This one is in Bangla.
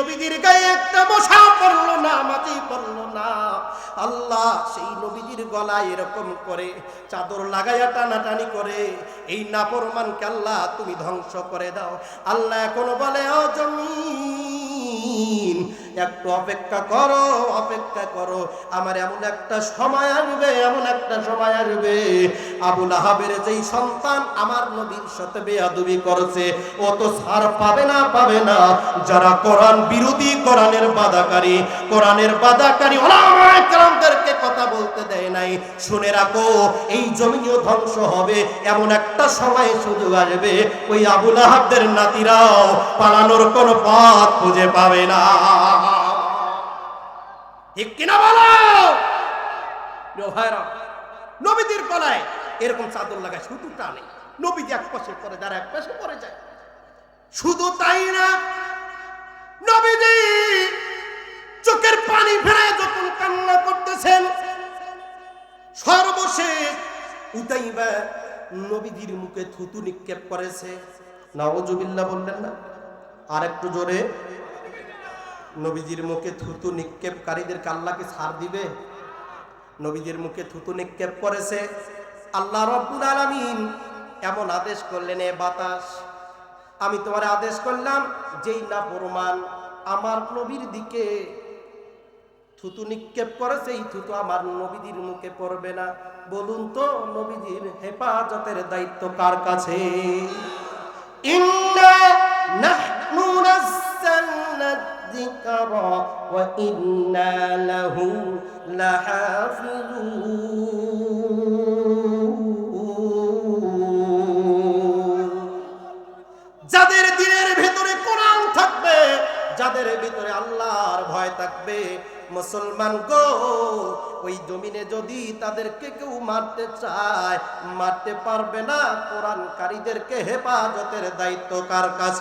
নবীদের গায়ে একটা মশা পড়ল না, মাটি পড়ল না। আল্লাহ সেই নবীজির গলায় এরকম করে চাদর লাগাইয়া টানাটানি করে, এই নাপরমানকে আল্লাহ তুমি ধ্বংস করে দাও। আল্লাহ এখনও বলে অজমি একটু অপেক্ষা করো অপেক্ষা করো। আমার এমন একটা সময় আসবে, এমন একটা সময় আসবে। আবুল আহাবের যেই সন্তান আমার নবীর সাথে বেয়াদুবি করেছে, ও তো ছাড় পাবে না পাবে না। যারা কোরআন বিরোধী, কোরআনের বাধাকারী কোরআনের বাধাকারী কেরামদেরকে বলতে দেয় নাই। শুনে রাখো, এই জমিও ধ্বংস হবে। এমন একটা সময় শুধু আসবে, ওই আবুল আহাবদের নাতিরাও পালানোর কোনো পথ খুঁজে পাবে না। ঠিক কিনা বলো? নবীদের গলায় এরকম চাদর লাগায় শুধু টানে। নবীজি এক পাশে পরে যারা এক পাশে পরে যায়। শুধু তাই না, নবীজি চোখের পানি ফেরায় যখন কান্না করতেছেন সর্বশেষ উতাইবা নবীজির মুখে থুতু নিক্ষেপ করেছে। নওজুবিল্লাহ বললেন না? আর একটু জোরে। নবীজির মুখে থুতু নিক্ষেপকারীদেরকে আল্লাহকে ছাড় দিবে? নবীজির মুখে থুতু নিক্ষেপ করেছে। আল্লাহ রব্বুল আলামিন এমন আদেশ করলেন, এ বাতাস, আমি তোমার আদেশ করলাম, যেই না প্রমাণ আমার নবীর দিকে থুতু নিক্ষেপ করেছে এই থুতু আমার নবীজির মুখে পড়বে না। বলুন তো নবীজির হেফাজতের দায়িত্ব কার কাছে? যাদের দিনের ভেতরে কোরআন থাকবে, যাদের ভিতরে আল্লাহর ভয় থাকবে মুসলমান গো, ওই জমিনে যদি তাদেরকে কেউ মারতে চায়, মারতে পারবে না কোরআনকারীদেরকে হেফাজতের দায়িত্ব কার কাছে?